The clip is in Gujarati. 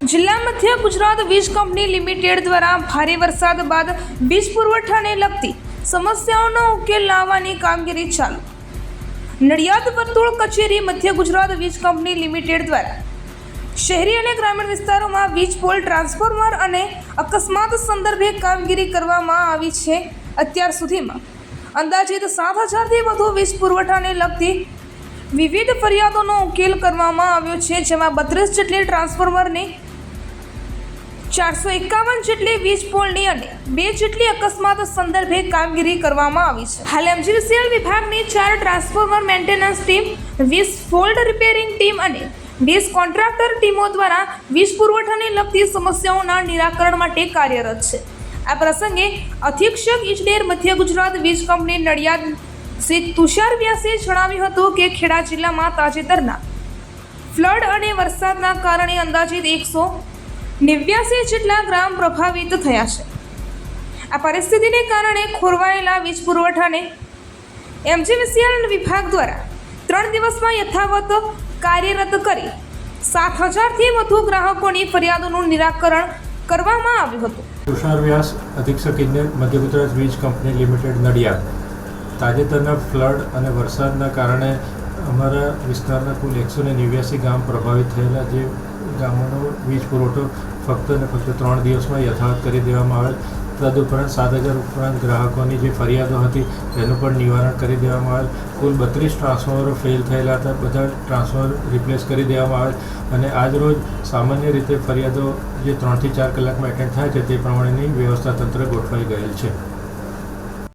ગુજરાત વીજ કંપની લિમિટેડ દ્વારા ભારે વરસાદ બાદ વીજ પુરવઠાને લગતી સમસ્યાઓનો ઉકેલ લાવવાની કામગીરી ચાલુ. નડિયાદ વર્તુળ કચેરી મધ્ય ગુજરાત વીજ કંપની લિમિટેડ દ્વારા શહેરી અને ગ્રામીણ વિસ્તારોમાં વીજ પોલ ટ્રાન્સફોર્મર અને અકસ્માત સંદર્ભે કામગીરી કરવામાં આવી છે. અત્યાર સુધીમાં અંદાજિત સાત હજારથી વધુ વીજ પુરવઠાને લગતી વિવિધ ફરિયાદોનો ઉકેલ કરવામાં આવ્યો છે, જેમાં બત્રીસ જેટલી ટ્રાન્સફોર્મરની ચારસો એકાવન જેટલી વીજ પોલની અને બે જેટલી અકસ્માત સંદર્ભે કામગીરી કરવામાં આવી છે. હાલ એમજીવીસીએલ વિભાગની ચાર ટ્રાન્સફોર્મર મેન્ટેનન્સ ટીમ, વીસ ફોલ્ડ રિપેરિંગ ટીમ અને વીસ કોન્ટ્રાક્ટર ટીમો દ્વારા વીજ પુરવઠાને લગતી સમસ્યાઓના નિરાકરણ માટે કાર્યરત છે. આ પ્રસંગે અધિક્ષક ઇજનેર મધ્ય ગુજરાત વીજ કંપની નડિયાદ શ્રી તુષાર વ્યાસે જણાવ્યું હતું કે ખેડા જિલ્લામાં તાજેતરના ફ્લડ અને વરસાદના કારણે અંદાજિત એકસો નેવ્યાસી જેટલા ગ્રામ પ્રભાવિત થયા છે. આ પરિસ્થિતિને કારણે ખોરવાયેલા વીજ પુરવઠાને એમજીવીસીએલ વિભાગ દ્વારા ત્રણ દિવસમાં યથાવત કાર્યરત કરી સાત હજારથી વધુ ગ્રાહકોની ફરિયાદોનું નિરાકરણ કરવામાં આવ્યું હતું. તુષાર વ્યાસ, અધિક્ષક ઇજનેર મધ્ય ગુજરાત વીજ કંપની લિમિટેડ, નડિયાદ. તાજેતરના ફ્લડ અને વરસાદના કારણે અમારા વિસ્તારના કુલ એકસો ને નેવ્યાસી ગામ પ્રભાવિત થયેલા જે ગામોનો વીજ પુરવઠો ફક્ત ને ફક્ત ત્રણ દિવસમાં યથાવત કરી દેવામાં આવેલ તદુપરાંત સાત હજાર ઉપરાંત ગ્રાહકોની જે ફરિયાદો હતી, તેનું પણ નિવારણ કરી દેવામાં આવેલ. કુલ બત્રીસ ટ્રાન્સફોર્મરો ફેલ થયેલા હતા. બધા ટ્રાન્સફોર્મર રિપ્લેસ કરી દેવામાં આવેલ. અને આજરોજ સામાન્ય રીતે ફરિયાદો જે ત્રણથી ચાર કલાકમાં એટેન્ડ થાય છે, તે પ્રમાણેની વ્યવસ્થા તંત્ર ગોઠવાઈ ગયેલ છે.